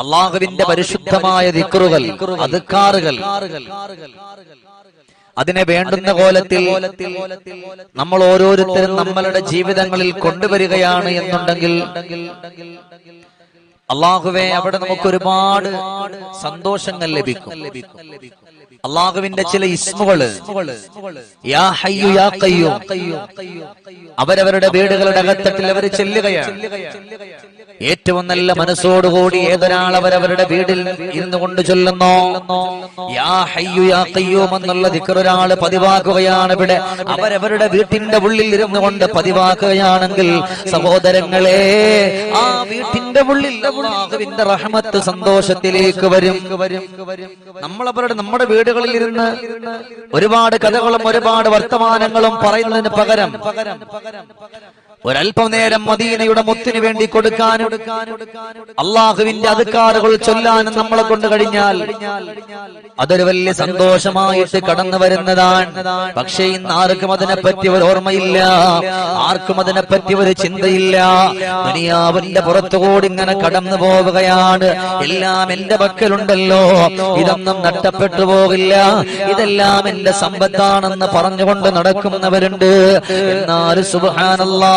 അള്ളാഹുവിന്റെ പരിശുദ്ധമായ ദിക്റുകൾ അതുക്കാറുകൾ അതിനെ വേണ്ടുന്ന കോലത്തിൽ നമ്മൾ ഓരോരുത്തരും നമ്മളുടെ ജീവിതങ്ങളിൽ കൊണ്ടുവരികയാണ് എന്നുണ്ടെങ്കിൽ അള്ളാഹുവെ അവിടെ നമുക്ക് ഒരുപാട് സന്തോഷങ്ങൾ ലഭിക്കും. അള്ളാഹുവിന്റെ ചില ഇസ്മുകൾ. അവരവരുടെ വീടുകളുടെ അകത്തട്ടിൽ അവർ ചെല്ലുകയാണ്. ഏറ്റവും നല്ല മനസ്സോടുകൂടി ഏതൊരാൾ അവരവരുടെ വീടിൽ ഇരുന്നു കൊണ്ട് ചൊല്ലുന്നു? യാ ഹയ്യു യാ എന്നുള്ള ദിക്കറൊരാൾ പതിവാക്കുകയാണ് ഇവിടെ. അവരവരുടെ വീട്ടിന്റെ ഉള്ളിൽ ഇരുന്നു കൊണ്ട് പതിവാക്കുകയാണെങ്കിൽ സഹോദരങ്ങളെ ആ വീട്ടിന്റെ ഉള്ളിൽ അള്ളാഹുവിന്റെ റഹ്മത്ത് സന്തോഷത്തിലേക്ക് വരും. നമ്മളവരുടെ നമ്മുടെ വീടുകളിൽ ഇരുന്ന് ഒരുപാട് കഥകളും ഒരുപാട് വർത്തമാനങ്ങളും പറയുന്നതിന് പകരം ഒരല്പം നേരം മദീനയുടെ മുത്തിന് വേണ്ടി കൊടുക്കാനും അള്ളാഹുവിന്റെ അധികാറുകൾ ചൊല്ലാനും നമ്മളെ കൊണ്ട് കഴിഞ്ഞാൽ അതൊരു വലിയ സന്തോഷമായിട്ട് കടന്നു വരുന്നതാണ്. പക്ഷേ ഇന്ന് ആർക്കും അതിനെപ്പറ്റി ഒരു ഓർമ്മയില്ല. ആർക്കും അതിനെപ്പറ്റി ഒരു ചിന്തയില്ല. ദുനിയാവിന്റെ പുറത്തുകൂടി ഇങ്ങനെ കടന്നു പോവുകയാണ്. എല്ലാം എന്റെ പക്കലുണ്ടല്ലോ. ഇതൊന്നും നഷ്ടപ്പെട്ടു പോകില്ല. ഇതെല്ലാം എന്റെ സമ്പത്താണെന്ന് പറഞ്ഞുകൊണ്ട് നടക്കുന്നവരുണ്ട്. എന്നാൽ സുബാനല്ലാ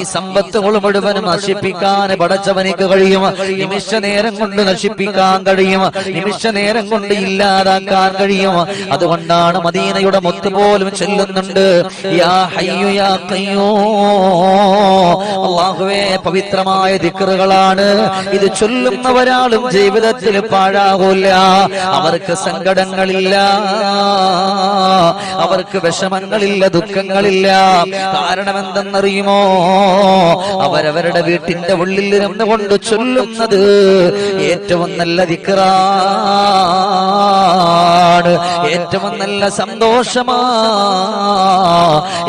ഈ സമ്പത്തുകൾ മുഴുവനും നശിപ്പിക്കാൻ പടച്ചവനിക്ക് കഴിയും. നിമിഷ നേരം കൊണ്ട് നശിപ്പിക്കാൻ കഴിയും. നിമിഷ നേരം കൊണ്ട് ഇല്ലാതാക്കാൻ കഴിയും. അതുകൊണ്ടാണ് മദീനയുടെ മൊത്ത് പോലും ചെല്ലുന്നുണ്ട്. യാ ഹയ്യു യാ പവിത്രമായ ദിക്കറുകളാണ് ഇത് ചൊല്ലുന്നവരാളും ജീവിതത്തിൽ പാഴാകൂല അവർക്ക് സങ്കടങ്ങളില്ല. അവർക്ക് വിഷമങ്ങളില്ല ദുഃഖങ്ങളില്ല. കാരണം എന്തെന്നറിയുമോ? അവരവരുടെ വീട്ടിന്റെ ഉള്ളിൽ ഇരുന്ന് കൊണ്ട് ചൊല്ലുന്നത് ഏറ്റവും നല്ല ദിക്റാണ് ഏറ്റവും നല്ല സന്തോഷമാ.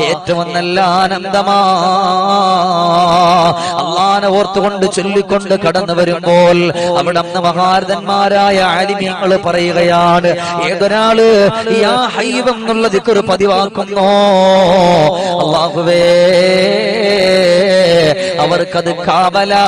ഏറ്റവും നല്ല ആനന്ദമാ. അള്ളാനെ ഓർത്തുകൊണ്ട് ചൊല്ലിക്കൊണ്ട് കടന്നു വരുമ്പോൾ അവിടെ അന്ന് മഹാരഥന്മാരായ ആലിമ്യങ്ങൾ പറയുകയാണ് ഏതൊരാൾ യാ ഹൈവം എന്നുള്ള ദിക്കറ് പതിവാക്കുന്നോ? അള്ളാഹുവേ അവർക്കത് കാവലാണ്.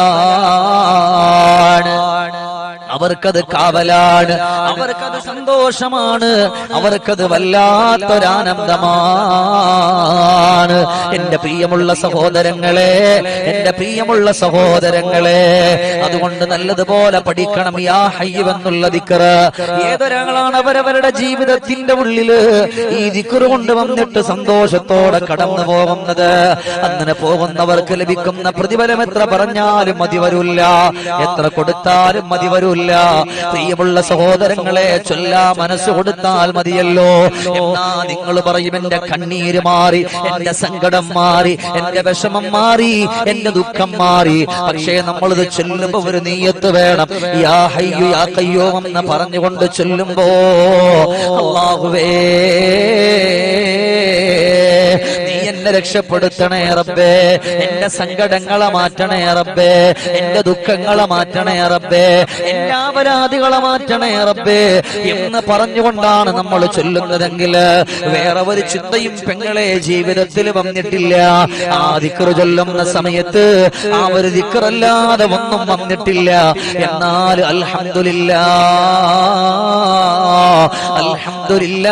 അവർക്കത് കാവലാണ്. അവർക്കത് സന്തോഷമാണ്. അവർക്കത് വല്ലാത്തൊരാനന്ദമാണ്. എന്റെ പ്രിയമുള്ള സഹോദരങ്ങളെ എന്റെ പ്രിയമുള്ള സഹോദരങ്ങളെ അതുകൊണ്ട് നല്ലതുപോലെ പഠിക്കണം. യാ ഹയ്യെന്നുള്ള ദിക്കറ്. ഏതൊരാളാണ് അവരവരുടെ ജീവിതത്തിന്റെ ഉള്ളിൽ ഈ ദിക്കറ് കൊണ്ട് വന്നിട്ട് സന്തോഷത്തോടെ കടന്നു പോകുന്നത്? അങ്ങനെ പോകുന്നവർക്ക് ലഭിക്കുന്ന പ്രതിഫലം എത്ര പറഞ്ഞാലും മതി വരൂല്ല. എത്ര കൊടുത്താലും മതി വരൂല്ല. പ്രിയമുള്ള സഹോദരങ്ങളെ ചൊല്ലാ മനസ്സ് കൊടുത്താൽ മതിയല്ലോ. എന്നാ നിങ്ങൾ പറയും എന്റെ കണ്ണീര് മാറി എന്റെ സങ്കടം മാറി എന്റെ വിഷമം മാറി എന്റെ ദുഃഖം മാറി. പക്ഷേ നമ്മളിത് ചൊല്ലുമ്പോ ഒരു നീയത്ത് വേണം. യാ ഹയ്യു യാ കയ്യോ എന്ന് പറഞ്ഞുകൊണ്ട് ചൊല്ലുമ്പോ അള്ളാഹുവേ എന്നെ രക്ഷപ്പെടുത്തണേ റബ്ബേ. എന്റെ സങ്കടങ്ങളെ മാറ്റണേ റബ്ബേ. എന്റെ ദുഃഖങ്ങളെ മാറ്റണേ റബ്ബേ. എന്റെ അപരാധികളെ മാറ്റണേ റബ്ബേ. എന്ന് പറഞ്ഞുകൊണ്ടാണ് നമ്മൾ ചൊല്ലുന്നതെങ്കിൽ വേറെ ഒരു ചിന്തയും പെങ്ങളെ ജീവിതത്തിൽ വന്നിട്ടില്ല. ആ ദിക്കറ് ചൊല്ലുന്ന സമയത്ത് ആ ഒരു ദിക്കറല്ലാതെ ഒന്നും വന്നിട്ടില്ല. എന്നാൽ അൽഹമില്ല അൽഹമില്ല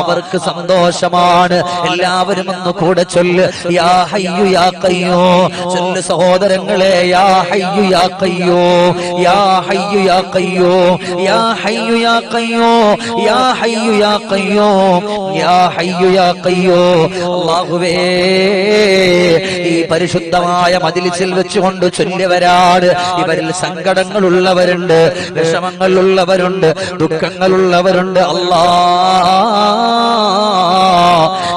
അവർക്ക് സന്തോഷമാണ്. എല്ലാവരും ഒന്ന് കൂടെ ചൊല്ല്. യാ ഹയ്യു യാ കയ്യോ ചൊല്ല് സഹോദരങ്ങളെ യാ ഹയ്യു യാ കയ്യോ യാ ഹയ്യു യാ കയ്യോ യാ ഹയ്യു യാ കയ്യോ യാ ഹയ്യു യാ കയ്യോ യാ ഹയ്യു യാ കയ്യോ അല്ലാഹുവേ ഈ പരിശുദ്ധമായ മതിലിച്ചിൽ വെച്ചുകൊണ്ട് ചൊല്ലിയവരാണ് ഇവരിൽ സങ്കടങ്ങളുള്ളവരുണ്ട്. വിഷമങ്ങളുള്ളവരുണ്ട്. ദുഃഖങ്ങളുള്ളവരുണ്ട്. അല്ലാ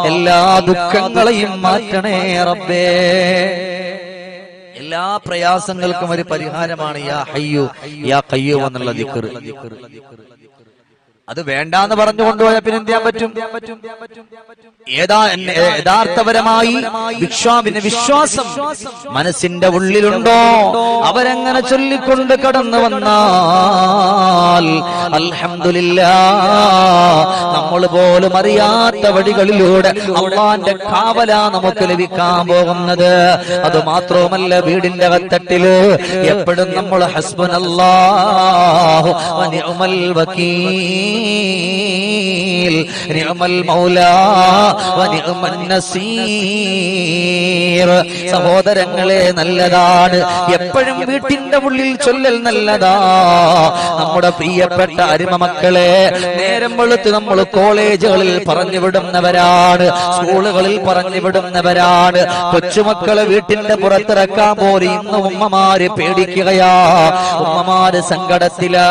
എല്ലാ ദുഃഖങ്ങളെയും മാറ്റണേ റബ്ബേ. എല്ലാ പ്രയാസങ്ങൾക്കും ഒരു പരിഹാരമാണ് യാ ഹയ്യു യാ കയ്യോ എന്നുള്ള ദിക്കറ് അത് വേണ്ടാന്ന് പറഞ്ഞു കൊണ്ടുപോയാൽ പിന്നെ എന്ത് ചെയ്യാൻ പറ്റും? ഏതാ യഥാർത്ഥപരമായി വിശ്വാമിന് വിശ്വാസം മനസ്സിന്റെ ഉള്ളിലുണ്ടോ? അവരെങ്ങനെ ചൊല്ലിക്കൊണ്ട് കടന്നു വന്നാൽ അൽഹംദുലില്ലാ നമ്മൾ പോലും അറിയാത്ത വഴികളിലൂടെ അള്ളാന്റെ കാവല നമുക്ക് ലഭിക്കാൻ പോകുന്നത്. അത് മാത്രവുമല്ല വീടിന്റെ കത്തട്ടിൽ എപ്പോഴും നമ്മൾ ഹസ്ബുനല്ലാഹു വനിഅമൽ വക്കീൽ. الظالمين സഹോദരങ്ങളെ നല്ലതാണ്. എപ്പോഴും വീട്ടിന്റെ ഉള്ളിൽ ചൊല്ലൽ നല്ലതാ. നമ്മുടെ പ്രിയപ്പെട്ട അരിമ മക്കളെ നേരം വെളുത്ത് നമ്മൾ കോളേജുകളിൽ പറഞ്ഞു വിടുന്നവരാണ്. സ്കൂളുകളിൽ പറഞ്ഞു വിടുന്നവരാണ്. കൊച്ചുമക്കളെ വീട്ടിന്റെ പുറത്തിറക്കാൻ പോലും ഇന്ന് ഉമ്മമാര് പേടിക്കുകയാ. ഉമ്മമാര് സങ്കടത്തിലാണ്.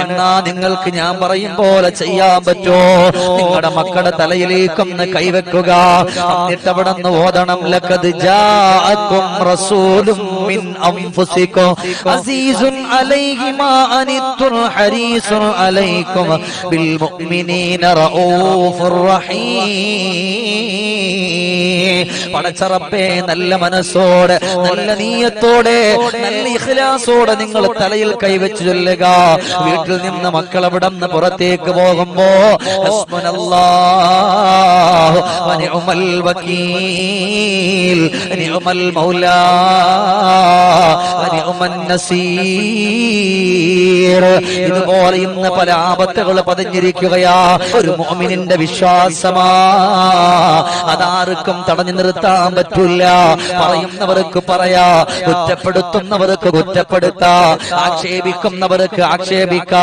എന്നാ നിങ്ങൾക്ക് ഞാൻ പറയും? പോലെ ചെയ്യാൻ പറ്റോ നിങ്ങളുടെ മക്കളുടെ തലയിലേക്കൊന്ന് കൈവെക്കുക. എന്നിട്ട് അവിടെ നിന്ന് ഓതണം. ലക്കത് ജാഅക്കും റസൂലും അലൈഹി أنتم حريص عليكم بالمؤمنين റഊഫുർ റഹീം. പടച്ചറപ്പേ നല്ല മനസ്സോടെ നല്ല നീയത്തോടെ നല്ല ഇഖ്ലാസോടെ നിങ്ങൾ തലയിൽ കൈവച്ചു ചൊല്ലുക. വീട്ടിൽ നിന്ന് മക്കൾ അവിടെ നിന്ന് പുറത്തേക്ക് പോകുമ്പോ? ഹസ്ബനല്ലാഹു വനിഉമൽ നിഉമൽ മൗലാ വനിഉമൻ നസീർ ഇതുപോലെ ഇന്ന് പല ആപത്തുകൾ പതിഞ്ഞിരിക്കുകയാ. ഒരു മോമിനിന്റെ വിശ്വാസമാ. അതാർക്കും തടഞ്ഞു നിർത്താൻ പറ്റില്ല. പറയുന്നവർക്ക് പറയാ കുറ്റപ്പെടുത്തുന്നവർക്ക് കുറ്റപ്പെടുത്താ. ആക്ഷേപിക്കുന്നവർക്ക് ആക്ഷേപിക്ക.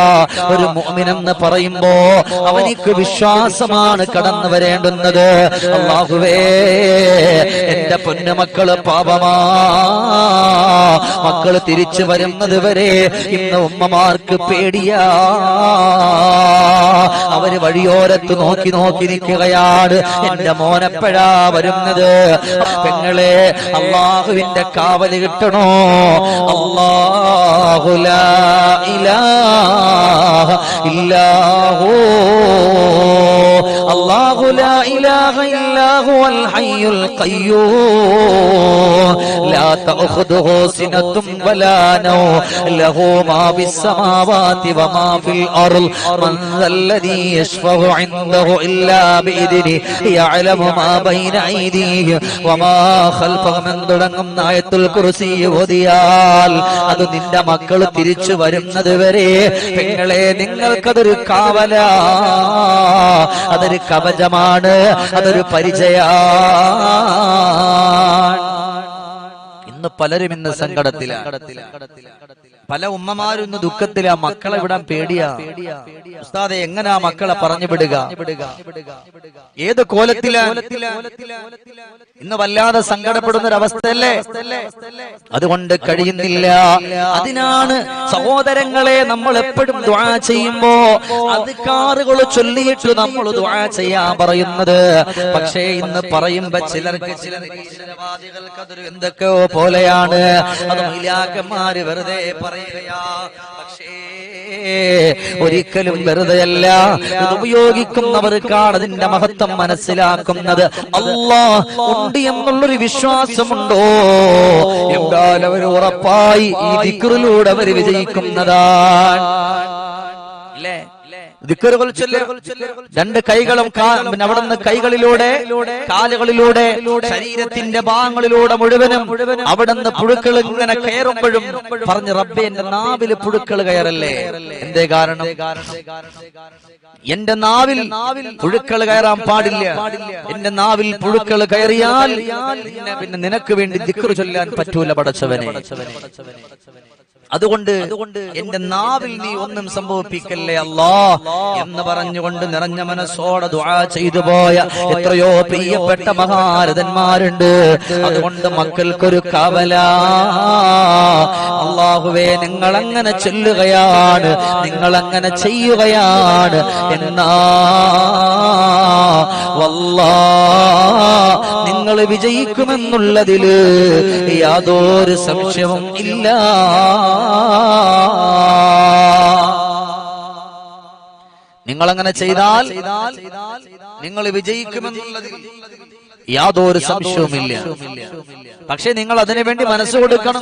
ഒരു മോമിനെന്ന് പറയുമ്പോ അവനിക്ക് വിശ്വാസമാണ് കടന്നു വരേണ്ടുന്നത്. അള്ളാഹുവേ എന്റെ പൊന്നുമക്കൾ പാപമാ. മക്കൾ തിരിച്ചു വരുന്നത് വരെ ഇന്ന് ഉമ്മമാർക്ക് പേടിയാ. അവർ വഴിയോരത്ത് നോക്കി നോക്കി നിൽക്കുകയാണ്. എന്റെ മോനെപ്പോഴാ വരുന്നത്? പെങ്ങളെ അള്ളാഹുവിന്റെ കാവൽ കിട്ടണോ? അള്ളാഹുല ഇല്ലാഹു. അള്ളാഹു ലാ ഇലാഹ ഇല്ലാഹു ഹുവൽ ഹയ്യുൽ ഓതിയാൽ അത് നിന്റെ മക്കൾ തിരിച്ചു വരുന്നത് വരെ നിങ്ങളെ നിങ്ങൾക്കതൊരു കാവല. അതൊരു കവചമാണ്. അതൊരു പരിചയാണ് ഇന്ന് പലരും ഇന്ന് സങ്കടത്തിലാണ്. പല ഉമ്മമാരും ഇന്ന് ആ മക്കളെ വിടാൻ പേടിയാ. ഉസ്താദെ എങ്ങനാ മക്കളെ പറഞ്ഞു വിടുക? ഏത് കോലത്തിലാ? ഇന്ന് വല്ലാതെ സങ്കടപ്പെടുന്ന ഒരു അവസ്ഥയല്ലേ അതുകൊണ്ട് കഴിയുന്നില്ല. അതിനാണ് സഹോദരങ്ങളെ നമ്മൾ എപ്പോഴും ദ്വാ ചെയ്യുമ്പോ അധികാറുകൾ ചൊല്ലിയിട്ട് നമ്മൾ ദ്വാ ചെയ്യാൻ പറയുന്നത്. പക്ഷേ ഇന്ന് പറയുമ്പോ ചിലർക്ക് ചില നിരീശ്വരവാദികൾക്ക് അതൊരു എന്തൊക്കെയോ പോലെയാണ്. അത് മൈലാക്കന്മാര് വെറുതെ പറയുകയാ പക്ഷേ ഒരിക്കലും വെറുതെയല്ല. ഇത് ഉപയോഗിക്കുന്നവർക്കാണ് അതിന്റെ മഹത്വം മനസ്സിലാക്കുന്നത്. അല്ലാ ഉണ്ട് എന്നുള്ളൊരു വിശ്വാസമുണ്ടോ? എന്നാൽ അവർ ഉറപ്പായി ഈ ദിക്റിലൂടെ അവർ വിജയിക്കുന്നതാണ്. ഇല്ലേ ദിക്കറുകൾ. രണ്ട് കൈകളും അവിടെ നിന്ന് കൈകളിലൂടെ കാലുകളിലൂടെ ശരീരത്തിന്റെ ഭാഗങ്ങളിലൂടെ മുഴുവനും അവിടെ നിന്ന് പുഴുക്കൾ ഇങ്ങനെ കയറുമ്പോഴും പറഞ്ഞ് റബ്ബെ എന്റെ നാവിൽ പുഴുക്കൾ കയറല്ലേ? എന്തേ കാരണം? എന്റെ നാവിൽ പുഴുക്കൾ കയറാൻ പാടില്ല. എന്റെ നാവിൽ പുഴുക്കൾ കയറിയാൽ പിന്നെ പിന്നെ നിനക്ക് വേണ്ടി ദിക്കറ് ചൊല്ലാൻ പറ്റൂല പടച്ചവനെ. അതുകൊണ്ട് എന്റെ നാവിൽ നീ ഒന്നും സംഭവിപ്പിക്കല്ലേ അല്ലാ? എന്ന് പറഞ്ഞുകൊണ്ട് നിറഞ്ഞ മനസ്സോടെ ദുആ ചെയ്തു പോയ എത്രയോ പ്രിയപ്പെട്ട മഹാരഥന്മാരുണ്ട്. അതുകൊണ്ട് മക്കൾക്കൊരു കവല. അള്ളാഹുവേ നിങ്ങൾ അങ്ങനെ ചൊല്ലുകയാണ്. നിങ്ങൾ അങ്ങനെ ചെയ്യുകയാണ്. എന്നാ? വല്ലാ. നിങ്ങൾ വിജയിക്കുമെന്നുള്ളതിൽ യാതൊരു സംശയവും ഇല്ല. നിങ്ങളങ്ങനെ ചെയ്താൽ നിങ്ങൾ വിജയിക്കുമെന്നുള്ളത് യാതൊരു സംശയവുമില്ല. പക്ഷെ നിങ്ങൾ അതിനു വേണ്ടി മനസ്സ് കൊടുക്കണം.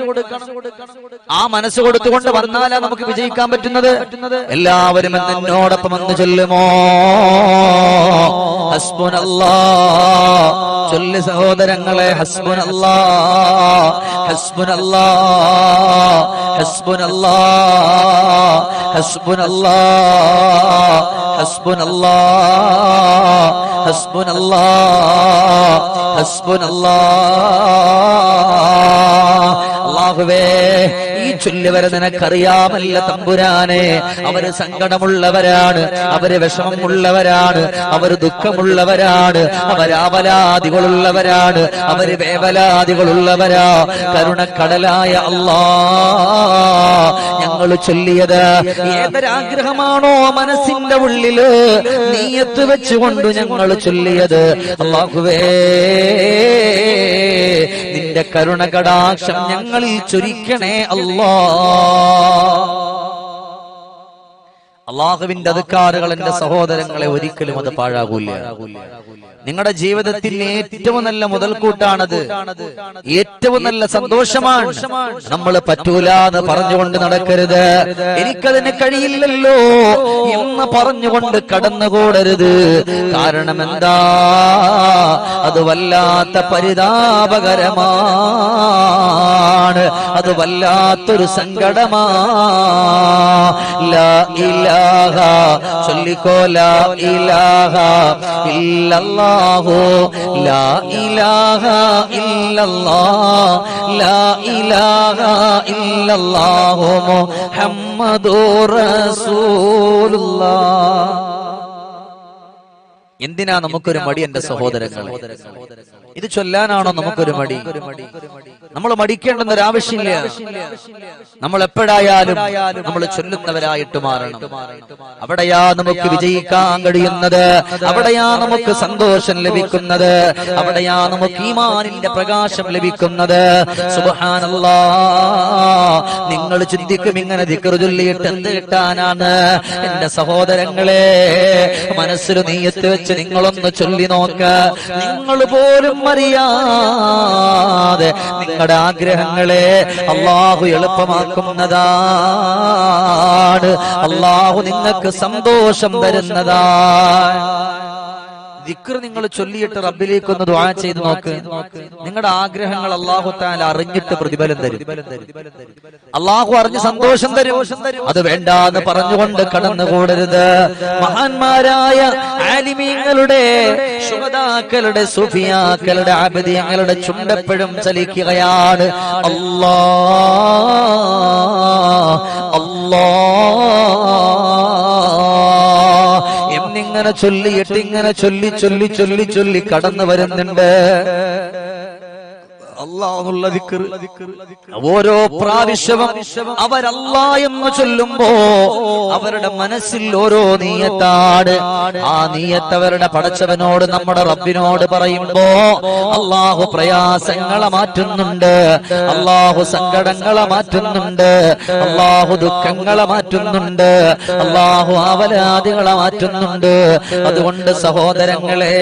ആ മനസ്സ് കൊടുത്തുകൊണ്ട് വന്നാലാ നമുക്ക് വിജയിക്കാൻ പറ്റുന്നത്. എല്ലാവരും എന്ന് എന്നോടൊപ്പം എന്ന് ചൊല്ലുമോ? ഹസ്ബുനല്ലാ. ചൊല്ലി സഹോദരങ്ങളെ ഹസ്ബുനല്ലാ. ഹസ്ബുനല്ലാ. ഹസ്ബുനല്ലാ. ഹസ്ബുനല്ലാ. ഹസ്ബുനല്ലാ. ഹസ്ബുനല്ലാ ഹസ്ബുനല്ലാ. അള്ളാഹുവേ ഈ ചൊല്ലുവരെ നിനക്കറിയാമല്ല തമ്പുരാനെ. അവർ സങ്കടമുള്ളവരാണ് അവർ വിഷമമുള്ളവരാണ് അവർ ദുഃഖമുള്ളവരാണ് അവരാവലാദികളുള്ളവരാണ് അവർ വേവലാദികളുള്ളവരാ കരുണക്കടലായ അല്ലാ. ഞങ്ങൾ ചൊല്ലിയത്. ഏതൊരാഗ്രഹമാണോ മനസ്സിന്റെ ഉള്ളിൽ നീയത്ത് വെച്ചുകൊണ്ട് ഞങ്ങൾ ചൊല്ലിയത്. അള്ളാഹുവേ നിന്റെ കരുണ കടാക്ഷം ഞങ്ങളിൽ ചൊരിക്കണേ അല്ലാ. അള്ളാഹുവിന്റെ അധികാറുകൾ എന്റെ സഹോദരങ്ങളെ ഒരിക്കലും അത് പാഴാകൂല. നിങ്ങളുടെ ജീവിതത്തിൽ ഏറ്റവും നല്ല മുതൽക്കൂട്ടാണത്. ഏറ്റവും നല്ല സന്തോഷമാണ്. നമ്മൾ പറ്റൂല എന്ന് പറഞ്ഞുകൊണ്ട് നടക്കരുത്. എനിക്കതിന് കഴിയില്ലല്ലോ എന്ന് പറഞ്ഞുകൊണ്ട് കടന്നുകൂടരുത്. കാരണം എന്താ അത് വല്ലാത്ത പരിതാപകരമാണ്. അത് വല്ലാത്തൊരു സങ്കടമാ. ലാ ഇലാഹ. ചൊല്ലിക്കോ ലാ ഇലാഹ. ഇല്ലല്ലാഹു ലാ ഇലാഹ ഇല്ലല്ലാഹ് ലാ ഇലാഹ ഇല്ലല്ലാഹു മുഹമ്മദുർ റസൂലുള്ളാഹ് എന്തിനാ നമുക്കൊരു മടി എന്റെ സഹോദരങ്ങൾ ഇത് ചൊല്ലാനാണോ നമുക്കൊരു മടി? നമ്മൾ മടിക്കേണ്ടെന്ന ഒരു ആവശ്യമില്ല. നമ്മൾ എപ്പോഴായാലും നമ്മൾ ചൊല്ലുന്നവരായിട്ട് മാറണം. അവിടെയാ നമുക്ക് വിജയിക്കാൻ കഴിയുന്നത്. അവിടെയാ നമുക്ക് സന്തോഷം ലഭിക്കുന്നത്. അവിടെയാ നമുക്ക് ഈമാനിന്റെ പ്രകാശം ലഭിക്കുന്നത്. നിങ്ങൾ ചിന്തിക്കും ഇങ്ങനെ ദിക്റ് ചൊല്ലിയിട്ട് എന്ത് കിട്ടാനാണ്? എന്റെ സഹോദരങ്ങളെ മനസ്സിൽ നീയത്ത് വെച്ച് നിങ്ങളൊന്ന് ചൊല്ലി നോക്ക. നിങ്ങൾ പോലും അറിയാതെ നിങ്ങളുടെ ആഗ്രഹങ്ങളെ അള്ളാഹു എളുപ്പമാക്കുന്നതാണ്. അള്ളാഹു നിങ്ങൾക്ക് സന്തോഷം തരുന്നതാണ്. ദിക്ർ നിങ്ങൾ ചൊല്ലിയിട്ട് റബ്ബിലേക്ക് ഒന്ന് ദുആ ചെയ്ത് നോക്ക്. നിങ്ങളുടെ ആഗ്രഹങ്ങൾ അള്ളാഹു താൻ അറിഞ്ഞിട്ട് പ്രതിഫലം തരും. അള്ളാഹു അറിഞ്ഞ് സന്തോഷം തരും. അത് വേണ്ടാന്ന് പറഞ്ഞുകൊണ്ട് കടന്നുകൂടരുത്. മഹാന്മാരായ ആലിമീങ്ങളുടെ ശുഹദാക്കളുടെ സുഫിയാക്കളുടെ ആബദിയങ്ങളുടെ ചുണ്ടപ്പഴും ചലിക്കുകയാണ്. അല്ലാ അല്ലാ എന്നിങ്ങനെ ചൊല്ലിയിട്ട് ഇങ്ങനെ ചൊല്ലി ചൊല്ലി ചൊല്ലി ചൊല്ലി കടന്നു വരുന്നുണ്ട്. ഓരോ പ്രാവശ്യവും അവരല്ല എന്ന് ചൊല്ലുമ്പോ അവരുടെ മനസ്സിൽ ഓരോ നീയത്താണ്. ആ നീയത്തവരുടെ പടച്ചവനോട് നമ്മുടെ റബ്ബിനോട് പറയുമ്പോ അള്ളാഹു പ്രയാസങ്ങളെ മാറ്റുന്നുണ്ട്. അള്ളാഹു സങ്കടങ്ങളെ മാറ്റുന്നുണ്ട്. അള്ളാഹു ദുഃഖങ്ങളെ മാറ്റുന്നുണ്ട്. അള്ളാഹു അവലാദികളെ മാറ്റുന്നുണ്ട്. അതുകൊണ്ട് സഹോദരങ്ങളെ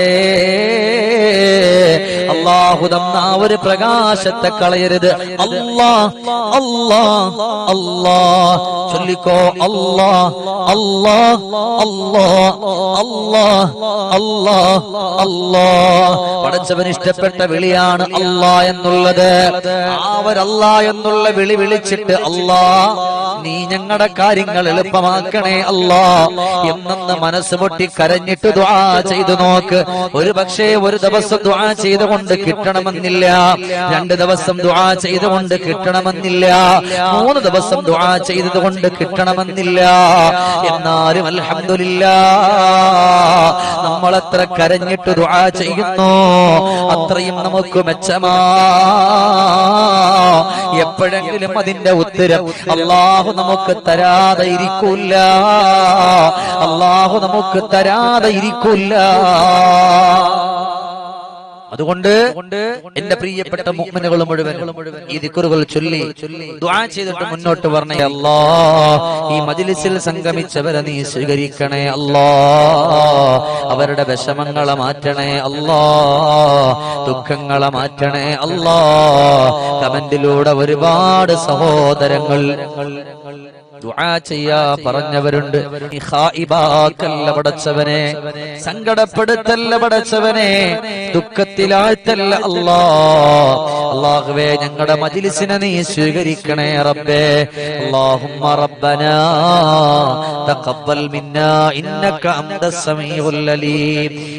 അള്ളാഹു തന്ന ഒരു ഒരു പ്രകാശത്തെ കളയരുത് അല്ലാ അല്ലാ അല്ലാ. ചൊല്ലിക്കോ അല്ലാ അല്ലാ അല്ലാ അല്ലാ അല്ലാ അല്ലാ. പടച്ചവൻ ഇഷ്ടപ്പെട്ട വിളിയാണ് അല്ലാ എന്നുള്ളത്. അവരല്ലാ എന്നുള്ള വിളി വിളിച്ചിട്ട് അല്ലാ നീ ഞങ്ങളുടെ കാര്യങ്ങൾ എളുപ്പമാക്കണേ അല്ലാ. എന്നെന്ന് മനസ്സ് പൊട്ടി കരഞ്ഞിട്ട് ദുആ ചെയ്തു നോക്ക്. ഒരു പക്ഷേ ഒരു ദിവസം ദുആ ചെയ്തുകൊണ്ട് കിട്ടണമെന്നില്ല. രണ്ട് ദിവസം ദുആ ചെയ്തുകൊണ്ട് കിട്ടണമെന്നില്ല. മൂന്ന് ദിവസം ദുആ ചെയ്തതുകൊണ്ട് കിട്ടണമെന്നില്ല. എന്നാലും അൽഹംദുലില്ല നമ്മൾ എത്ര കരഞ്ഞിട്ട് ദുആ ചെയ്യുന്നു. അത്രയും നമുക്ക് മെച്ചമാ. എപ്പോഴെങ്കിലും അതിന്റെ ഉത്തരം അള്ളാഹു നമുക്ക് തരാതെ ഇരിക്കൂല അള്ളാഹു നമുക്ക് തരാതെ ഇരിക്കൂല അതുകൊണ്ട് എന്റെ പ്രിയപ്പെട്ട മുഹമ്മനുകൾ മുഴുവൻ ഈ ദിക്കുറുകൾ ചൊല്ലി ചെയ്തിട്ട് മുന്നോട്ട് പറഞ്ഞേ അല്ലാ. ഈ മജിലിസിൽ സംഗമിച്ചവരെ നീ സ്വീകരിക്കണേ അല്ലാ. അവരുടെ വിഷമങ്ങളെ മാറ്റണേ അല്ലാ. ദുഃഖങ്ങളെ മാറ്റണേ അല്ലാ. കമന്റിലൂടെ ഒരുപാട് സഹോദരങ്ങൾ ദുആ പറഞ്ഞവരുണ്ട്. പടച്ചവനെ. സങ്കടപ്പെടുത്തല്ല പടച്ചവനെ. അല്ലാഹുവേ ഞങ്ങളുടെ മജ്ലിസിനെ നീ സ്വീകരിക്കണേ റബ്ബേ. അല്ലാഹുമ്മ റബ്ബനാ തഖബ്ബൽ മിന്നാ. ഇന്നക സമീഉൽ അലീം.